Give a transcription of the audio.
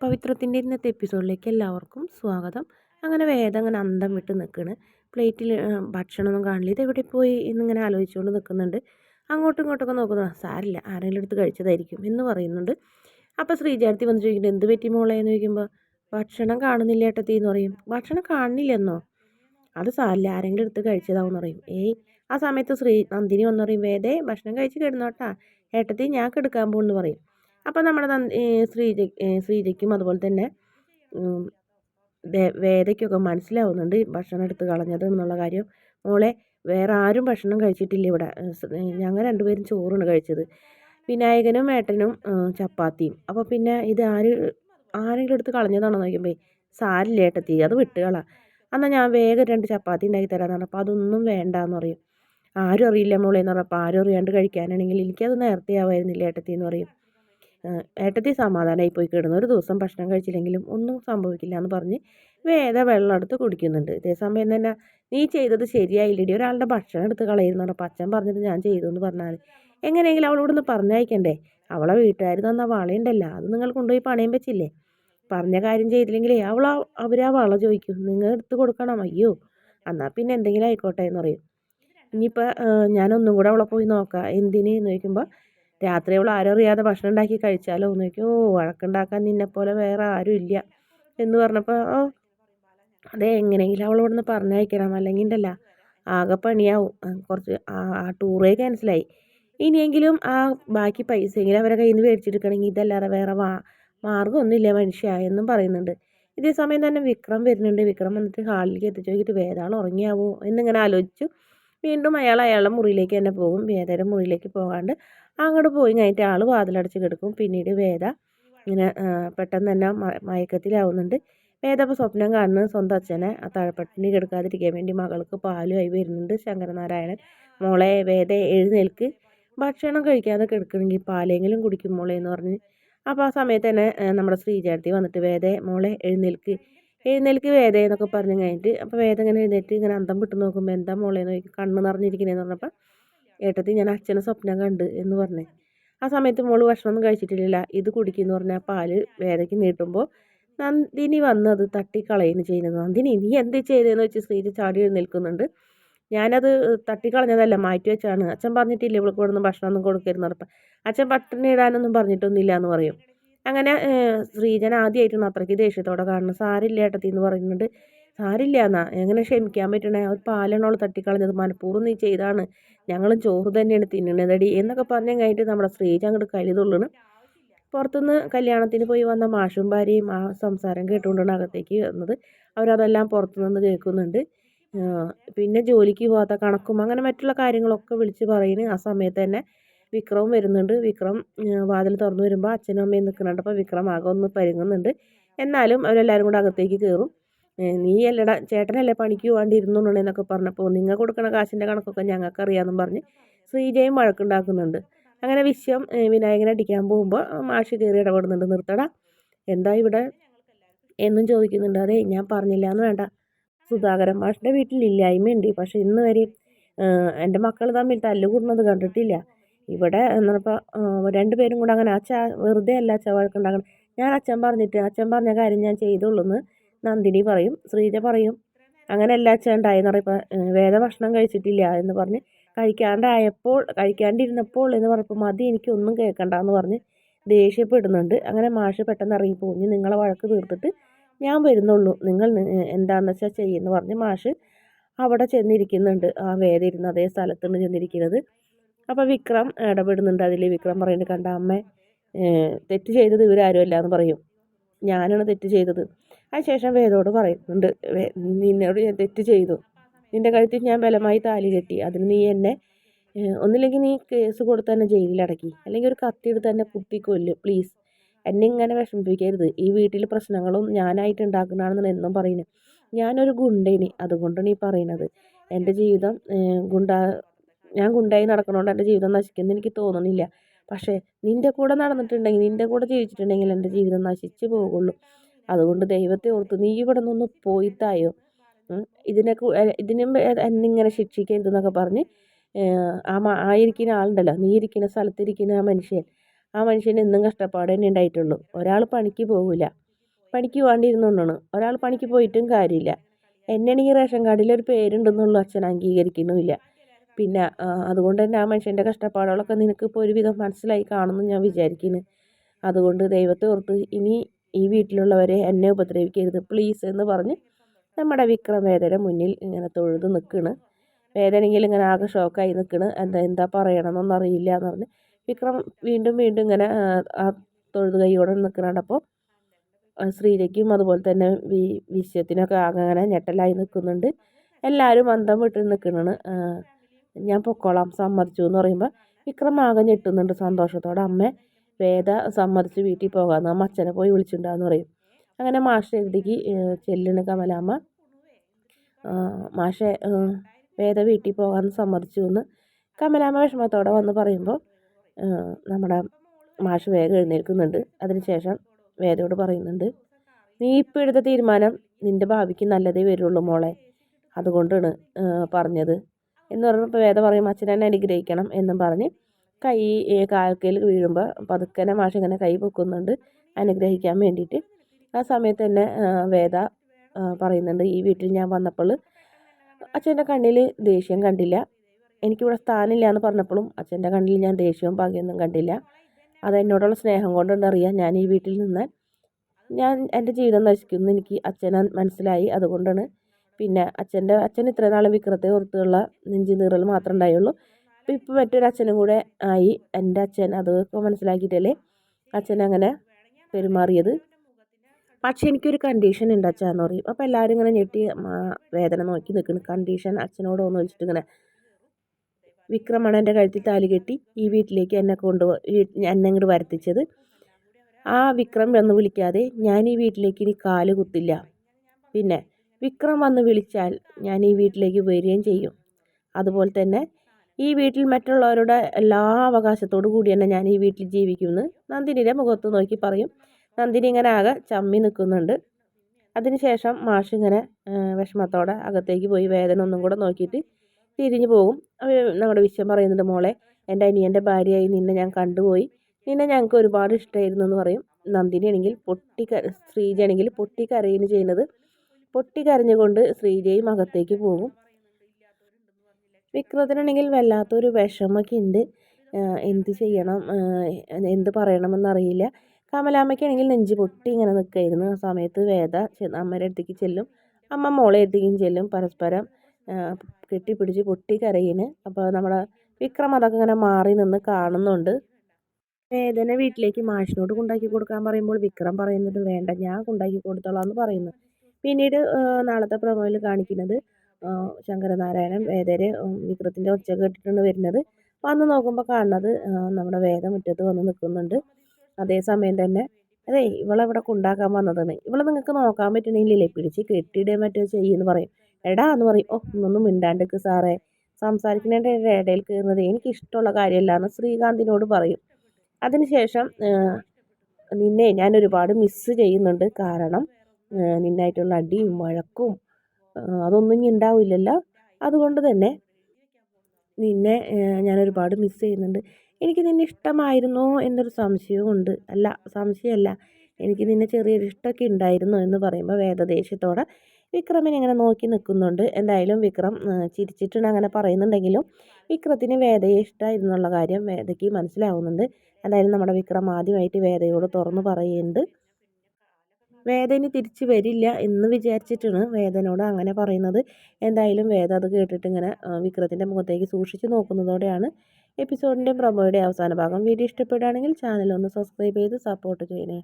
പവിത്രത്തിന്റെ ഇന്നത്തെ എപ്പിസോഡിലേക്ക് എല്ലാവർക്കും സ്വാഗതം. അങ്ങനെ വേദം അങ്ങനെ അന്തം വിട്ട് നിൽക്കുകയാണ് പ്ലേറ്റിൽ ഭക്ഷണമൊന്നും കാണില്ല. ഇത് എവിടെ പോയി എന്നിങ്ങനെ ആലോചിച്ചുകൊണ്ട് നിൽക്കുന്നുണ്ട്. അങ്ങോട്ടും ഇങ്ങോട്ടൊക്കെ നോക്കുന്നു. സാരില്ല ആരെങ്കിലും എടുത്ത് കഴിച്ചതായിരിക്കും എന്ന് പറയുന്നുണ്ട്. അപ്പോൾ ശ്രീജാരത്തി വന്ന് ചോദിക്കുന്നത് എന്ത് പറ്റി മോളെ? എന്ന് ചോദിക്കുമ്പോൾ ഭക്ഷണം കാണുന്നില്ല ഏട്ടത്തി എന്ന് പറയും. ഭക്ഷണം കാണുന്നില്ലെന്നോ? അത് സാരില്ല ആരെങ്കിലും എടുത്ത് കഴിച്ചതാവും പറയും. ഏയ് ആ സമയത്ത് ശ്രീ നന്ദിനി വന്ന് പറയും വേദേ ഭക്ഷണം കഴിച്ച് കിടന്നോട്ടാ. ഏട്ടത്തി ഞാൻ കെടുക്കാൻ പോകുന്നു പറയും. അപ്പോൾ നമ്മുടെ ശ്രീജ ശ്രീജയ്ക്കും അതുപോലെ തന്നെ വേദയ്ക്കൊക്കെ മനസ്സിലാവുന്നുണ്ട് ഭക്ഷണം എടുത്ത് കളഞ്ഞത് എന്നുള്ള കാര്യം. മോളെ വേറെ ആരും ഭക്ഷണം കഴിച്ചിട്ടില്ല ഇവിടെ. ഞങ്ങൾ രണ്ടുപേരും ചോറാണ് കഴിച്ചത്. വിനായകനും ഏട്ടനും ചപ്പാത്തിയും. അപ്പോൾ പിന്നെ ഇത് ആര് ആരെങ്കിലും എടുത്ത് കളഞ്ഞതാണോ നോക്കുമ്പോൾ സാരില്ല ഏട്ടത്തി അത് വിട്ടുകളാ എന്നാൽ ഞാൻ വേഗം രണ്ട് ചപ്പാത്തി ഉണ്ടാക്കി തരാമെന്ന് പറഞ്ഞപ്പോൾ അതൊന്നും വേണ്ടാന്ന് പറയും. ആരും അറിയില്ല മോളെ എന്ന് പറഞ്ഞപ്പോൾ ആരും അറിയാണ്ട് കഴിക്കാനാണെങ്കിൽ എനിക്കത് നേരത്തെ ആവായിരുന്നില്ല ഏട്ടത്തി എന്ന് പറയും. ഏട്ടത്തി സമാധാനമായി പോയി കിടന്നു ഒരു ദിവസം ഭക്ഷണം കഴിച്ചില്ലെങ്കിലും ഒന്നും സംഭവിക്കില്ല എന്ന് പറഞ്ഞ് വേദ വെള്ളം എടുത്ത് കുടിക്കുന്നുണ്ട്. ഇതേ സമയം തന്നെ നീ ചെയ്തത് ശരിയായില്ലടി. ഒരാളുടെ ഭക്ഷണം എടുത്ത് കളയുന്നതാണ്. പച്ചൻ പറഞ്ഞിട്ട് ഞാൻ ചെയ്തു എന്ന് പറഞ്ഞാൽ എങ്ങനെയെങ്കിലും അവളോട് ഒന്ന് പറഞ്ഞയക്കണ്ടേ? അവളെ വീട്ടുകാർ തന്ന വളയുണ്ടല്ലോ. അത് നിങ്ങൾ കൊണ്ടുപോയി പണയം വെച്ചില്ലേ? പറഞ്ഞ കാര്യം ചെയ്തില്ലെങ്കിലേ അവൾ അവരാ വള ചോദിക്കും. നിങ്ങൾ എടുത്ത് കൊടുക്കണം? അയ്യോ. എന്നാൽ പിന്നെ എന്തെങ്കിലും ആയിക്കോട്ടെ എന്ന് പറയും. ഇനിയിപ്പോൾ ഞാനൊന്നും കൂടെ അവളെ പോയി നോക്കാം. എന്തിന് ചോദിക്കുമ്പോൾ രാത്രി അവൾ ആരും അറിയാതെ ഭക്ഷണം ഉണ്ടാക്കി കഴിച്ചാലോ? എന്ന് ചോദിക്കും ഓ വഴക്കുണ്ടാക്കാൻ നിന്നെപ്പോലെ വേറെ ആരും ഇല്ല. എന്ന് പറഞ്ഞപ്പോൾ ഓ അതെ എങ്ങനെയെങ്കിലും അവൾ ഇവിടുന്ന് പറഞ്ഞയക്കണം അല്ലെങ്കിൽ ഉണ്ടല്ല ആകെ പണിയാവും. കുറച്ച് ആ ടൂറേ ക്യാൻസലായി ഇനിയെങ്കിലും ആ ബാക്കി പൈസയെങ്കിലും അവരെ കയ്യിൽ നിന്ന് മേടിച്ചെടുക്കണമെങ്കിൽ ഇതല്ലാതെ വേറെ വാ മാർഗമൊന്നുമില്ല മനുഷ്യ എന്നും പറയുന്നുണ്ട്. ഇതേ സമയം തന്നെ വിക്രം വരുന്നുണ്ട്. വിക്രം വന്നിട്ട് ഹാളിലേക്ക് എത്തിച്ചു നോക്കിയിട്ട് വേദാൾ ഉറങ്ങിയാവോ? എന്നിങ്ങനെ ആലോചിച്ചു. വീണ്ടും അയാൾ അയാളുടെ മുറിയിലേക്ക് തന്നെ പോകും. വേദയുടെ മുറിയിലേക്ക് പോകാണ്ട് അങ്ങോട്ട് പോയി കഴിഞ്ഞിട്ട് ആൾ വാതിലടച്ച് കിടക്കും. പിന്നീട് വേദ ഇങ്ങനെ പെട്ടെന്ന് തന്നെ മയക്കത്തിലാവുന്നുണ്ട്. വേദ അപ്പോൾ സ്വപ്നം കാണുന്നത് സ്വന്തം അച്ഛനെ ആ താഴെപ്പട്ടിണി കിടക്കാതിരിക്കാൻ വേണ്ടി മകൾക്ക് പാലുമായി വരുന്നുണ്ട് ശങ്കരനാരായണൻ. മോളെ വേദ എഴുന്നേൽക്ക്. ഭക്ഷണം കഴിക്കാതെ കിടക്കണമെങ്കിൽ പാലെങ്കിലും കുടിക്കും മോളെ എന്ന് പറഞ്ഞ്. അപ്പോൾ ആ സമയത്ത് തന്നെ നമ്മുടെ ശ്രീചാരത്തി വന്നിട്ട് വേദ മോളെ എഴുന്നേൽക്ക്. എഴുന്നേൽക്ക് വേദ എന്നൊക്കെ പറഞ്ഞു കഴിഞ്ഞിട്ട് അപ്പോൾ വേദ ഇങ്ങനെ എഴുന്നേറ്റ് ഇങ്ങനെ അന്തം വിട്ട് നോക്കുമ്പോൾ എന്താ മോളെ എന്ന് കണ്ണ് നിറഞ്ഞിരിക്കണേന്ന് പറഞ്ഞപ്പോൾ ഏട്ടത്തി ഞാൻ അച്ഛനെ സ്വപ്നം കണ്ട് എന്ന് പറഞ്ഞു. ആ സമയത്ത് മോൾ ഭക്ഷണമൊന്നും കഴിച്ചിട്ടില്ല. ഇത് കുടിക്കുന്നു പറഞ്ഞാൽ പാൽ വേദയ്ക്ക് നീട്ടുമ്പോൾ നന്ദിനി വന്നത് തട്ടിക്കളയുന്നു ചെയ്യുന്നത്. നന്ദിനി നീ എന്ത് ചെയ്തതെന്ന് വെച്ച് ശ്രീജ ചാടി നിൽക്കുന്നുണ്ട് ഞാനത് തട്ടിക്കളഞ്ഞതല്ല മാറ്റി വെച്ചാണ്. അച്ഛൻ പറഞ്ഞിട്ടില്ല ഇവൾക്ക് കൊടുന്ന് ഭക്ഷണമൊന്നും കൊടുക്കരുന്ന് പറഞ്ഞപ്പോൾ അച്ഛൻ പട്ടിണി ഇടാനൊന്നും പറഞ്ഞിട്ടൊന്നുമില്ല എന്ന് പറയും. അങ്ങനെ ശ്രീജൻ ആദ്യമായിട്ടാണ് അത്രയ്ക്ക് ദേഷ്യത്തോടെ കാണുന്നത്. സാരില്ല ഏട്ടത്തി എന്ന് പറയുന്നുണ്ട്. സാരില്ല എന്നാ എങ്ങനെ ക്ഷമിക്കാൻ പറ്റണേ? ഒരു പാലണോൾ തട്ടിക്കളഞ്ഞത് മനഃപൂർവം നീ ചെയ്താണ്. ഞങ്ങളും ചോറ് തന്നെയാണ് തിന്നണതടി എന്നൊക്കെ പറഞ്ഞു കഴിഞ്ഞിട്ട് നമ്മുടെ സ്ത്രീജ് അങ്ങോട്ട് കലിതുള്ളണ് പുറത്തുനിന്ന് കല്യാണത്തിന് പോയി വന്ന മാഷും ഭാര്യയും ആ സംസാരം കേട്ടുകൊണ്ടാണ് അകത്തേക്ക് വന്നത് അവരതെല്ലാം പുറത്തുനിന്ന് കേൾക്കുന്നുണ്ട്. പിന്നെ ജോലിക്ക് പോകാത്ത കണക്കും അങ്ങനെ മറ്റുള്ള കാര്യങ്ങളൊക്കെ വിളിച്ച് പറയുന്നു ആ സമയത്ത് തന്നെ വിക്രം വരുന്നുണ്ട്. വിക്രം വാതിൽ തുറന്നു വരുമ്പോൾ അച്ഛനും അമ്മയും നിൽക്കുന്നുണ്ട് അപ്പോൾ വിക്രം ആകെ ഒന്ന് പരുങ്ങുന്നുണ്ട്. എന്നാലും അവരെല്ലാവരും കൂടെ അകത്തേക്ക് കയറും. നീ അല്ലടാ ചേട്ടനല്ലേ പണിക്ക് പോകാണ്ട് ഇരുന്നുണ്ടെന്നൊക്കെ പറഞ്ഞപ്പോൾ നിങ്ങൾ കൊടുക്കണ കാശിന്റെ കണക്കൊക്കെ ഞങ്ങൾക്കറിയാമെന്നും പറഞ്ഞ് ശ്രീജയും വഴക്കുണ്ടാക്കുന്നുണ്ട്. അങ്ങനെ വിശ്വം വിനായകനെ അടിക്കാൻ പോകുമ്പോൾ മാഷി കയറി ഇടപെടുന്നുണ്ട്. നിർത്തട എന്താ ഇവിടെ? എന്നും ചോദിക്കുന്നുണ്ട്. അതെ ഞാൻ പറഞ്ഞില്ല എന്ന് വേണ്ട. സുധാകരൻ മാഷിന്റെ വീട്ടിൽ ഇല്ലായ്മയുണ്ട്. പക്ഷെ ഇന്ന് വരെ എന്റെ മക്കൾ തമ്മിൽ തല്ലുകൂടുന്നത് കണ്ടിട്ടില്ല. ഇവിടെ എന്നപ്പോൾ രണ്ടുപേരും കൂടെ അങ്ങനെ അച്ഛ വെറുതെ അല്ല അച്ഛ വഴക്കുണ്ടാക്കണം. ഞാൻ അച്ഛൻ പറഞ്ഞിട്ട് അച്ഛൻ പറഞ്ഞ കാര്യം ഞാൻ ചെയ്തോളൂന്ന്. നന്ദിനി പറയും ശ്രീജ പറയും അങ്ങനെ എല്ലാ ചേണ്ടായി ഉണ്ടായെന്ന് പറയപ്പോൾ വേദ ഭക്ഷണം കഴിച്ചിട്ടില്ല എന്ന് പറഞ്ഞ് കഴിക്കാണ്ടായപ്പോൾ കഴിക്കാണ്ടിരുന്നപ്പോൾ എന്ന് പറഞ്ഞപ്പോൾ മതി എനിക്കൊന്നും കേൾക്കണ്ട എന്ന് പറഞ്ഞ് ദേഷ്യപ്പെടുന്നുണ്ട്. അങ്ങനെ മാഷ് പെട്ടെന്ന് ഇറങ്ങി പോഞ്ഞ് നിങ്ങളെ വഴക്ക് തീർത്തിട്ട് ഞാൻ വരുന്നുള്ളൂ. നിങ്ങൾ എന്താണെന്ന് വെച്ചാൽ ചെയ്യുമെന്ന് പറഞ്ഞ് മാഷ് അവിടെ ചെന്നിരിക്കുന്നുണ്ട്. ആ വേദ ഇരുന്ന് അതേ സ്ഥലത്താണ് ചെന്നിരിക്കുന്നത്. അപ്പോൾ വിക്രം ഇടപെടുന്നുണ്ട്. അതിൽ വിക്രം പറയുന്നുണ്ട് കണ്ട അമ്മ തെറ്റ് ചെയ്തത് ഇവരാരും അല്ല എന്ന് പറയും. ഞാനാണ് തെറ്റ് ചെയ്തത്. അതിനുശേഷം വേദോട് പറയുന്നുണ്ട് നിന്നോട് ഞാൻ തെറ്റ് ചെയ്തു. നിന്റെ കഴുത്തിൽ ഞാൻ ബലമായി താലി കെട്ടി. അതിന് നീ എന്നെ ഒന്നില്ലെങ്കിൽ നീ കേസ് കൊടുത്ത് തന്നെ ജയിലിലടക്കി. അല്ലെങ്കിൽ ഒരു കത്തിയെടുത്ത് തന്നെ കുത്തിക്കൊല്ലു കൊല്ല് പ്ലീസ് എന്നെ ഇങ്ങനെ വിഷമിപ്പിക്കരുത്. ഈ വീട്ടിൽ പ്രശ്നങ്ങളും ഞാനായിട്ട് ഉണ്ടാക്കുന്നതാണെന്നാണ് എന്നും പറയുന്നത്. ഞാനൊരു ഗുണ്ടേനി. അതുകൊണ്ടാണ് ഈ പറയുന്നത്. എന്റെ ജീവിതം ഗുണ്ട ഞാൻ ഗുണ്ടായി നടക്കണോണ്ട് എന്റെ ജീവിതം നശിക്കുമെന്ന് എനിക്ക് തോന്നുന്നില്ല. പക്ഷേ നിന്റെ കൂടെ നടന്നിട്ടുണ്ടെങ്കിൽ നിന്റെ കൂടെ ജീവിച്ചിട്ടുണ്ടെങ്കിൽ എന്റെ ജീവിതം നശിച്ചു പോകുള്ളൂ. അതുകൊണ്ട് ദൈവത്തെ ഓർത്ത് നീ ഇവിടെ നിന്ന് പോയിത്തായോ ഇതിനെ ഇതിനും എന്നിങ്ങനെ ശിക്ഷിക്കരുതെന്നൊക്കെ പറഞ്ഞ് ആ ആയിരിക്കുന്ന ആളുണ്ടല്ലോ. നീ ഇരിക്കുന്ന സ്ഥലത്തിരിക്കുന്ന ആ മനുഷ്യൻ. ആ മനുഷ്യന് എന്നും കഷ്ടപ്പാട് തന്നെ ഉണ്ടായിട്ടുള്ളൂ. ഒരാൾ പണിക്ക് പോകില്ല പണിക്ക് പോകാണ്ടിരുന്നുകൊണ്ടാണ് ഒരാൾ പണിക്ക് പോയിട്ടും കാര്യമില്ല. എന്നെയാണെങ്കിൽ റേഷൻ കാർഡിൽ ഒരു പേരുണ്ടെന്നുള്ളൂ അച്ഛൻ അംഗീകരിക്കുന്നുമില്ല. പിന്നെ അതുകൊണ്ട് തന്നെ ആ മനുഷ്യന്റെ കഷ്ടപ്പാടുകളൊക്കെ നിനക്ക് ഇപ്പോൾ ഒരുവിധം മനസ്സിലായി കാണുമെന്ന് ഞാൻ വിചാരിക്കുന്നു. അതുകൊണ്ട് ദൈവത്തെ ഓർത്ത് ഇനി ഈ വീട്ടിലുള്ളവരെ എന്നെ ഉപദ്രവിക്കരുത്. പ്ലീസ് എന്ന് പറഞ്ഞ് നമ്മുടെ വിക്രം വേദന മുന്നിൽ ഇങ്ങനെ തൊഴുത് നിൽക്കണ്. വേദനയെങ്കിൽ ഇങ്ങനെ ആകെ ഷോക്കായി നിൽക്കണ്. എന്താ എന്താ പറയണമെന്നൊന്നും അറിയില്ല എന്ന് പറഞ്ഞ് വിക്രം വീണ്ടും വീണ്ടും ഇങ്ങനെ ആ തൊഴുത് കൈയോടെ നിൽക്കണപ്പോൾ ശ്രീരയ്ക്കും അതുപോലെ തന്നെ വി വിശ്വത്തിനൊക്കെ ആകെ അങ്ങനെ ഞെട്ടലായി നിൽക്കുന്നുണ്ട്. എല്ലാവരും അന്തം വിട്ട് നിൽക്കണാണ്. ഞാൻ പൊക്കോളാം സമ്മതിച്ചു എന്ന് പറയുമ്പോൾ വിക്രം ആകെ ഞെട്ടുന്നുണ്ട് സന്തോഷത്തോടെ. അമ്മ വേദ സമ്മതിച്ച് വീട്ടിൽ പോകാമെന്ന് അമ്മ അച്ഛനെ പോയി വിളിച്ചിട്ടുണ്ടാന്ന് പറയും. അങ്ങനെ മാഷ എഴുതിക്ക് ചെല്ലുന്ന കമലാമ്മ മാഷെ വേദ വീട്ടിൽ പോകാമെന്ന് സമ്മതിച്ചു എന്ന് കമലാമ്മ വിഷമത്തോടെ വന്ന് പറയുമ്പോൾ നമ്മുടെ മാഷ് വേഗം എഴുന്നേൽക്കുന്നുണ്ട്. അതിനുശേഷം വേദയോട് പറയുന്നുണ്ട് നീ ഇപ്പോൾ എടുത്ത തീരുമാനം നിന്റെ ഭാവിക്ക് നല്ലതേ വരുള്ളൂ മോളെ. അതുകൊണ്ടാണ് പറഞ്ഞത്. എന്ന് പറഞ്ഞപ്പോൾ വേദ പറയും അച്ഛനെ അനുഗ്രഹിക്കണം എന്നും പറഞ്ഞ് കൈ കാൽക്കയിൽ വീഴുമ്പോൾ പതുക്കനെ മാഷ് ഇങ്ങനെ കൈ പൊക്കുന്നുണ്ട്. അനുഗ്രഹിക്കാൻ വേണ്ടിയിട്ട്. ആ സമയത്ത് തന്നെ വേദ പറയുന്നുണ്ട് ഈ വീട്ടിൽ ഞാൻ വന്നപ്പോൾ അച്ഛന്റെ കണ്ണിൽ ദേഷ്യം കണ്ടില്ല. എനിക്കിവിടെ സ്ഥാനമില്ല എന്ന് പറഞ്ഞപ്പോഴും അച്ഛന്റെ കണ്ണിൽ ഞാൻ ദേഷ്യവും പകയൊന്നും കണ്ടില്ല. അതെന്നോടുള്ള സ്നേഹം കൊണ്ടുണ്ടറിയാം ഞാൻ ഈ വീട്ടിൽ നിന്ന് ഞാൻ എന്റെ ജീവിതം നശിക്കുന്നു. എനിക്ക് അച്ഛനെ മനസ്സിലായി. അതുകൊണ്ടാണ് പിന്നെ അച്ഛന്റെ അച്ഛൻ ഇത്ര നാളും വിക്രത്തെ ഓർത്തുള്ള നെഞ്ചി നീറൽ മാത്രമേ ഉണ്ടായുള്ളൂ. ഇപ്പോൾ മറ്റൊരു അച്ഛനും കൂടെ ആയി. എന്റെ അച്ഛൻ അതൊക്കെ മനസ്സിലാക്കിയിട്ടല്ലേ? അച്ഛൻ അങ്ങനെ പെരുമാറിയത്. പക്ഷെ എനിക്കൊരു കണ്ടീഷൻ ഉണ്ട് അച്ഛാന്ന് പറയും. അപ്പോൾ എല്ലാവരും ഇങ്ങനെ ഞെട്ടി വേദന നോക്കി നിൽക്കുന്നു. കണ്ടീഷൻ അച്ഛനോട് ഒന്ന് വെച്ചിട്ട് ഇങ്ങനെ വിക്രമാണ് എന്റെ കഴുത്തിൽ താലി കെട്ടി ഈ വീട്ടിലേക്ക് എന്നെ കൊണ്ടുപോയി എന്നെ ഇങ്ങോട്ട് വരുത്തിച്ചത്. ആ വിക്രം വന്ന് വിളിക്കാതെ ഞാൻ ഈ വീട്ടിലേക്ക് ഇനി കാൽ കുത്തില്ല. പിന്നെ വിക്രം വന്ന് വിളിച്ചാൽ ഞാൻ ഈ വീട്ടിലേക്ക് വരികയും ചെയ്യും. അതുപോലെ തന്നെ ഈ വീട്ടിൽ മറ്റുള്ളവരുടെ എല്ലാ അവകാശത്തോടു കൂടി തന്നെ ഞാൻ ഈ വീട്ടിൽ ജീവിക്കുമെന്ന് നന്ദിനിയുടെ മുഖത്ത് നോക്കി പറയും. നന്ദിനി ഇങ്ങനെ ആകെ ചമ്മി നിൽക്കുന്നുണ്ട്. അതിനുശേഷം മാഷ് ഇങ്ങനെ വിഷമത്തോടെ അകത്തേക്ക് പോയി വേദന ഒന്നും കൂടെ നോക്കിയിട്ട് തിരിഞ്ഞു പോകും. നമ്മുടെ വിശ്വം പറയുന്നുണ്ട് മോളെ എന്റെ അനിയന്റെ ഭാര്യയായി നിന്നെ ഞാൻ കണ്ടുപോയി. നിന്നെ ഞങ്ങൾക്ക് ഒരുപാട് ഇഷ്ടമായിരുന്നു എന്ന് പറയും. നന്ദിനി പൊട്ടിക്ക പൊട്ടി ശ്രീജയാണെങ്കിൽ പൊട്ടിക്കരയുന്നു ചെയ്യുന്നത്. പൊട്ടിക്കരഞ്ഞുകൊണ്ട് ശ്രീജയും അകത്തേക്ക് പോകും. വിക്രത്തിനാണെങ്കിൽ വല്ലാത്തൊരു വിഷമമൊക്കെ ഉണ്ട് എന്ത് ചെയ്യണം? എന്ത് പറയണമെന്നറിയില്ല. കമലാമ്മയ്ക്കാണെങ്കിൽ നെഞ്ച് പൊട്ടി ഇങ്ങനെ നിൽക്കായിരുന്നു. ആ സമയത്ത് വേദ അമ്മയുടെ അടുത്തേക്ക് ചെല്ലും. അമ്മ മോളെ അടുത്തേക്കും ചെല്ലും. പരസ്പരം കെട്ടിപ്പിടിച്ച് പൊട്ടി കരയിന് അപ്പോൾ നമ്മുടെ വിക്രം അതൊക്കെ ഇങ്ങനെ മാറി നിന്ന് കാണുന്നുണ്ട്. വേദന വീട്ടിലേക്ക് മാഷിനോട് കൊണ്ടാക്കി കൊടുക്കാൻ പറയുമ്പോൾ വിക്രം പറയുന്നത് വേണ്ട ഞാൻ കൊണ്ടാക്കി കൊടുത്തോളാം എന്ന് പറയുന്നു. പിന്നീട് നാളത്തെ പ്രൊമോയിൽ കാണിക്കുന്നത് ശങ്കരനാരായണൻ വേദര് വിക്രത്തിന്റെ ഒച്ച കേട്ടിട്ടാണ് വരുന്നത്. അന്ന് നോക്കുമ്പോൾ കാണുന്നത് നമ്മുടെ വേദം മുറ്റത്ത് വന്ന് നിൽക്കുന്നുണ്ട്. അതേസമയം തന്നെ അതെ ഇവളെവിടെ കൊണ്ടാക്കാൻ വന്നതാണ്. ഇവളെ നിങ്ങൾക്ക് നോക്കാൻ പറ്റണില്ലേ പിടിച്ച് കെട്ടിയിടേ മറ്റോ ചെയ്യുമെന്ന് പറയും. എടാ എന്ന് പറയും. ഓ ഒന്നും മിണ്ടാണ്ടിക്ക് സാറേ. സംസാരിക്കുന്നതിന്റെ ഇടയിൽ കയറുന്നത് എനിക്കിഷ്ടമുള്ള കാര്യമല്ല എന്ന് ശ്രീകാന്തിനോട് പറയും. അതിനുശേഷം നിന്നെ ഞാൻ ഒരുപാട് മിസ്സ് ചെയ്യുന്നുണ്ട്. കാരണം നിന്നായിട്ടുള്ള അടിയും വഴക്കും അതൊന്നും ഇനി ഉണ്ടാവില്ലല്ലോ അതുകൊണ്ട് തന്നെ നിന്നെ ഞാൻ ഒരുപാട് മിസ്സ് ചെയ്യുന്നുണ്ട്. എനിക്ക് നിന്നെ ഇഷ്ടമായിരുന്നു എന്നൊരു സംശയവുമുണ്ട് അല്ല സംശയമല്ല എനിക്ക് നിന്നെ ചെറിയൊരു ഇഷ്ടമൊക്കെ ഉണ്ടായിരുന്നു എന്ന് പറയുമ്പോൾ വേദദേശത്തോടെ വിക്രമിനെ ഇങ്ങനെ നോക്കി നിൽക്കുന്നുണ്ട് എന്തായാലും വിക്രം ചിരിച്ചിട്ടുണ്ട് അങ്ങനെ പറയുന്നുണ്ടെങ്കിലും വിക്രത്തിന് വേദയെ ഇഷ്ടമായിരുന്നുള്ള കാര്യം വേദയ്ക്ക് മനസ്സിലാവുന്നുണ്ട്. എന്തായാലും നമ്മുടെ വിക്രം ആദ്യമായിട്ട് വേദയോട് തുറന്നു പറയുന്നുണ്ട്. വേദന തിരിച്ച് വരില്ല എന്ന് വിചാരിച്ചിട്ടാണ് വേദനോട് അങ്ങനെ പറയുന്നത്. എന്തായാലും വേദ അത് കേട്ടിട്ട് ഇങ്ങനെ വിക്രത്തിന്റെ മുഖത്തേക്ക് സൂക്ഷിച്ച് നോക്കുന്നതോടെയാണ് എപ്പിസോഡിന്റെ പ്രൊമോയുടെ അവസാന ഭാഗം. വീഡിയോ ഇഷ്ടപ്പെടുകയാണെങ്കിൽ ചാനൽ ഒന്ന് സബ്സ്ക്രൈബ് ചെയ്ത് സപ്പോർട്ട് ചെയ്യണേ.